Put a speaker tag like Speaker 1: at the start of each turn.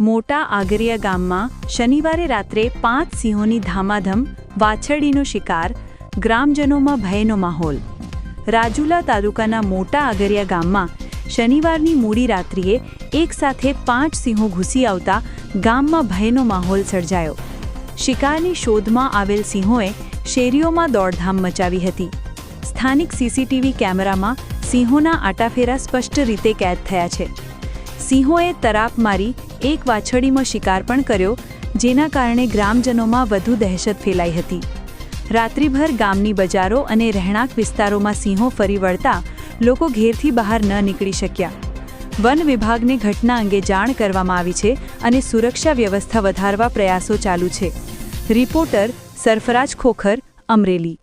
Speaker 1: મોટા આગરિયા ગામમાં શનિવારે રાત્રે પાંચ સિંહોની ધામાધમ, વાછરડીનો શિકાર, ગ્રામજનોમાં ભયનો માહોલ. રાજુલા તાલુકાના મોટા આગરિયા ગામમાં શનિવારની મોડી રાત્રિએ એકસાથે પાંચ સિંહો ઘૂસી આવતા ગામમાં ભયનો માહોલ સર્જાયો. શિકારની શોધમાં આવેલ સિંહોએ શેરીઓમાં દોડધામ મચાવી હતી. સ્થાનિક સીસીટીવી કેમેરામાં સિંહોના આટાફેરા સ્પષ્ટ રીતે કેદ થયા છે. સિંહોએ તરાપ મારી એક વાછડીમાં શિકાર પણ કર્યો, જેના કારણે ગ્રામજનોમાં વધુ દહેશત ફેલાઈ હતી. રાત્રિભર ગામની બજારો અને રહેણાંક વિસ્તારોમાં સિંહો ફરી વળતા લોકો ઘેરથી બહાર ન નીકળી શક્યા. વન વિભાગને ઘટના અંગે જાણ કરવામાં આવી છે અને સુરક્ષા વ્યવસ્થા વધારવા પ્રયાસો ચાલુ છે. રિપોર્ટર સરફરાજ ખોખર, અમરેલી.